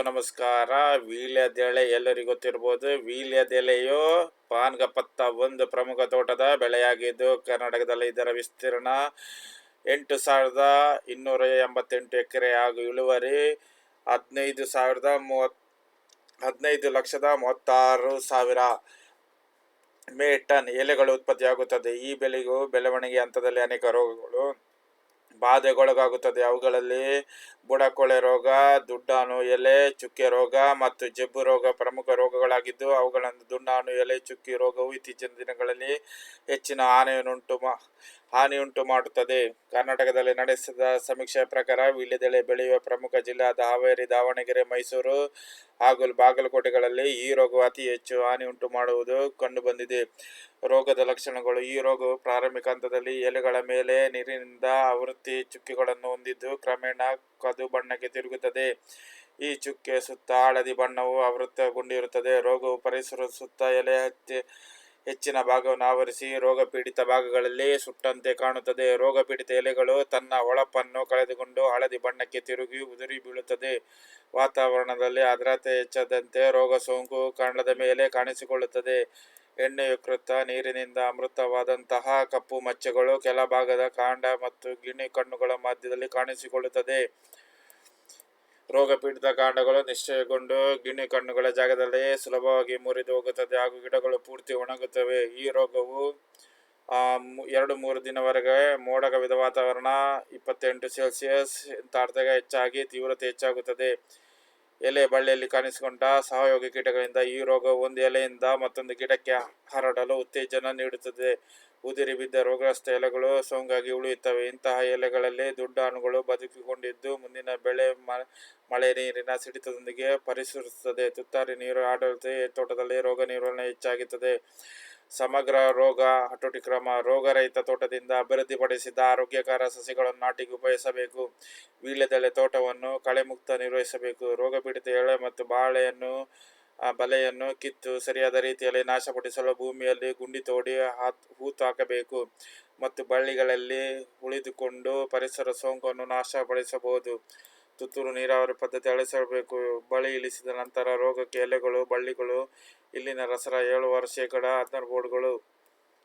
ನಮಸ್ಕಾರ. ವೀಳ್ಯದೆಳೆ ಎಲ್ಲರಿಗೂ ಗೊತ್ತಿರ್ಬೋದು. ವೀಳ್ಯದೆಲೆಯು ಪಾನ್ಗಪತ್ತ ಒಂದು ಪ್ರಮುಖ ತೋಟದ ಬೆಳೆಯಾಗಿದ್ದು, ಕರ್ನಾಟಕದಲ್ಲಿ ಇದರ ವಿಸ್ತೀರ್ಣ ಎಂಟು ಸಾವಿರದ ಇನ್ನೂರ ಎಂಬತ್ತೆಂಟು ಎಕರೆ ಹಾಗೂ ಇಳುವರಿ ಹದಿನೈದು ಸಾವಿರದ ಮೂವತ್, ಹದಿನೈದು ಲಕ್ಷದ ಮೂವತ್ತಾರು ಸಾವಿರ ಮೇ ಟನ್ ಎಲೆಗಳು ಉತ್ಪತ್ತಿಯಾಗುತ್ತದೆ. ಈ ಬೆಳೆಗೂ ಬೆಳವಣಿಗೆ ಹಂತದಲ್ಲಿ ಅನೇಕ ರೋಗಗಳು ಬಾಧೆಗೊಳಗಾಗುತ್ತದೆ. ಅವುಗಳಲ್ಲಿ ಬುಡಕೊಳೆ ರೋಗ ದುಡ್ಡಾನು ಎಲೆ, ಚುಕ್ಕೆ ರೋಗ ಮತ್ತು ಜಬ್ಬು ರೋಗ ಪ್ರಮುಖ ರೋಗಗಳಾಗಿದ್ದು ಅವುಗಳನ್ನು ದುಂಡಾಣು ಎಲೆ, ಚುಕ್ಕಿ ರೋಗವು ಇತ್ತೀಚಿನ ದಿನಗಳಲ್ಲಿ ಹೆಚ್ಚಿನ ಹಾನಿಯನ್ನುಂಟು ಹಾನಿಯುಂಟು ಮಾಡುತ್ತದೆ. ಕರ್ನಾಟಕದಲ್ಲಿ ನಡೆಸಿದ ಸಮೀಕ್ಷೆಯ ಪ್ರಕಾರ ವೀಳ್ಯದೆಲೆ ಬೆಳೆಯುವ ಪ್ರಮುಖ ಜಿಲ್ಲಾದ ಹಾವೇರಿ, ದಾವಣಗೆರೆ, ಮೈಸೂರು ಹಾಗೂ ಬಾಗಲಕೋಟೆಗಳಲ್ಲಿ ಈ ರೋಗವು ಅತಿ ಹೆಚ್ಚು ಹಾನಿ ಉಂಟು ಮಾಡುವುದು ಕಂಡುಬಂದಿದೆ. ರೋಗದ ಲಕ್ಷಣಗಳು ಈ ರೋಗವು ಪ್ರಾರಂಭಿಕ ಹಂತದಲ್ಲಿ ಎಲೆಗಳ ಮೇಲೆ ನೀರಿನಿಂದ ಆವೃತ್ತಿ ಚುಕ್ಕಿಗಳನ್ನು ಹೊಂದಿದ್ದು ಕ್ರಮೇಣ ಕದು ಬಣ್ಣಕ್ಕೆ ತಿರುಗುತ್ತದೆ. ಈ ಚುಕ್ಕೆ ಸುತ್ತ ಹಳದಿ ಬಣ್ಣವು ಆವೃತ್ತಗೊಂಡಿರುತ್ತದೆ. ರೋಗವು ಪರಿಸರ ಸುತ್ತ ಎಲೆ ಹತ್ತಿ ಹೆಚ್ಚಿನ ಭಾಗವನ್ನು ಆವರಿಸಿ ರೋಗಪೀಡಿತ ಭಾಗಗಳಲ್ಲಿ ಸುಟ್ಟಂತೆ ಕಾಣುತ್ತದೆ. ರೋಗಪೀಡಿತ ಎಲೆಗಳು ತನ್ನ ಹೊಳಪನ್ನು ಕಳೆದುಕೊಂಡು ಹಳದಿ ಬಣ್ಣಕ್ಕೆ ತಿರುಗಿ ಉದುರಿ ಬೀಳುತ್ತದೆ. ವಾತಾವರಣದಲ್ಲಿ ಆರ್ದ್ರತೆ ಹೆಚ್ಚದಂತೆ ರೋಗ ಸೋಂಕು ಕಾಂಡದ ಮೇಲೆ ಕಾಣಿಸಿಕೊಳ್ಳುತ್ತದೆ. ಎಣ್ಣೆಯುಕೃತ ನೀರಿನಿಂದ ಅಮೃತವಾದಂತಹ ಕಪ್ಪು ಮಚ್ಚೆಗಳು ಕೆಳಭಾಗದ ಕಾಂಡ ಮತ್ತು ಗಿಣಿ ಕಣ್ಣುಗಳ ಮಧ್ಯದಲ್ಲಿ ಕಾಣಿಸಿಕೊಳ್ಳುತ್ತದೆ. ರೋಗಪೀಡಿತ ಕಾಂಡಗಳು ನಿಶ್ಚಯಗೊಂಡು ಗಿಣಿ ಕಣ್ಣುಗಳ ಜಾಗದಲ್ಲಿ ಸುಲಭವಾಗಿ ಮುರಿದು ಹೋಗುತ್ತದೆ ಹಾಗೂ ಗಿಡಗಳು ಪೂರ್ತಿ ಒಣಗುತ್ತವೆ. ಈ ರೋಗವು ಎರಡು ಮೂರು ದಿನವರೆಗೆ ಮೋಡಕವಿದ ವಾತಾವರಣ, ಇಪ್ಪತ್ತೆಂಟು ಸೆಲ್ಸಿಯಸ್ ತಾರತಮ್ಯ ಹೆಚ್ಚಾಗಿ ತೀವ್ರತೆ ಹೆಚ್ಚಾಗುತ್ತದೆ. ಎಲೆ ಬಳ್ಳಿಯಲ್ಲಿ ಕಾಣಿಸಿಕೊಂಡ ಸಹಯೋಗಿ ಕೀಟಗಳಿಂದ ಈ ರೋಗ ಒಂದು ಎಲೆಯಿಂದ ಮತ್ತೊಂದು ಗಿಡಕ್ಕೆ ಹರಡಲು ಉತ್ತೇಜನ ನೀಡುತ್ತದೆ. ಉದುರಿ ಬಿದ್ದ ರೋಗಗ್ರಸ್ತ ಎಲೆಗಳು ಸೋಂಗಾಗಿ ಉಳಿಯುತ್ತವೆ. ಇಂತಹ ಎಲೆಗಳಲ್ಲಿ ದುಡ್ಡಾಣುಗಳು ಬದುಕಿಕೊಂಡಿದ್ದು ಮುಂದಿನ ಬೆಳೆ ಮಳೆ ನೀರಿನ ಸಿಡಿತದೊಂದಿಗೆ ಪರಿಸರಿಸುತ್ತದೆ. ತುತ್ತಾರಿ ನೀರು ಆಡಳಿತ ತೋಟದಲ್ಲಿ ರೋಗ ನಿರ್ವಹಣೆ ಹೆಚ್ಚಾಗುತ್ತದೆ. ಸಮಗ್ರ ರೋಗ ಹತೋಟಿ ಕ್ರಮ ರೋಗರಹಿತ ತೋಟದಿಂದ ಅಭಿವೃದ್ಧಿಪಡಿಸಿದ ಆರೋಗ್ಯಕರ ಸಸಿಗಳನ್ನು ನಾಟಿಗೆ ಉಪಯೋಗಿಸಬೇಕು. ವೀಳ್ಯದೆಲೆ ತೋಟವನ್ನು ಕಳೆಮುಕ್ತ ನಿರ್ವಹಿಸಬೇಕು. ರೋಗಪೀಡಿತ ಎಳೆ ಮತ್ತು ಬಾಳೆಯನ್ನು ಬಲೆಯನ್ನು ಕಿತ್ತು ಸರಿಯಾದ ರೀತಿಯಲ್ಲಿ ನಾಶಪಡಿಸಲು ಭೂಮಿಯಲ್ಲಿ ಗುಂಡಿ ತೋಡಿ ಹೂತು ಹಾಕಬೇಕು ಮತ್ತು ಬಳ್ಳಿಗಳಲ್ಲಿ ಉಳಿದುಕೊಂಡು ಪರಿಸರ ಸೋಂಕನ್ನು ನಾಶಪಡಿಸಬಹುದು. ತುತ್ತೂರು ನೀರಾವರಿ ಪದ್ಧತಿ ಅಳಿಸಬೇಕು ಬಳಿ ಇಳಿಸಿದ ನಂತರ ರೋಗಕ್ಕೆ ಎಲೆಗಳು, ಬಳ್ಳಿಗಳು, ಇಲ್ಲಿನ ರಸರ ಏಳುವರೆ ಶೇಕಡ ಹದಿನಾರು ಬೋರ್ಡ್ಗಳು.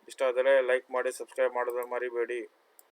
ಇಷ್ಟಾದರೆ ಲೈಕ್ ಮಾಡಿ, ಸಬ್ಸ್ಕ್ರೈಬ್ ಮಾಡೋದನ್ನು ಮರಿಬೇಡಿ.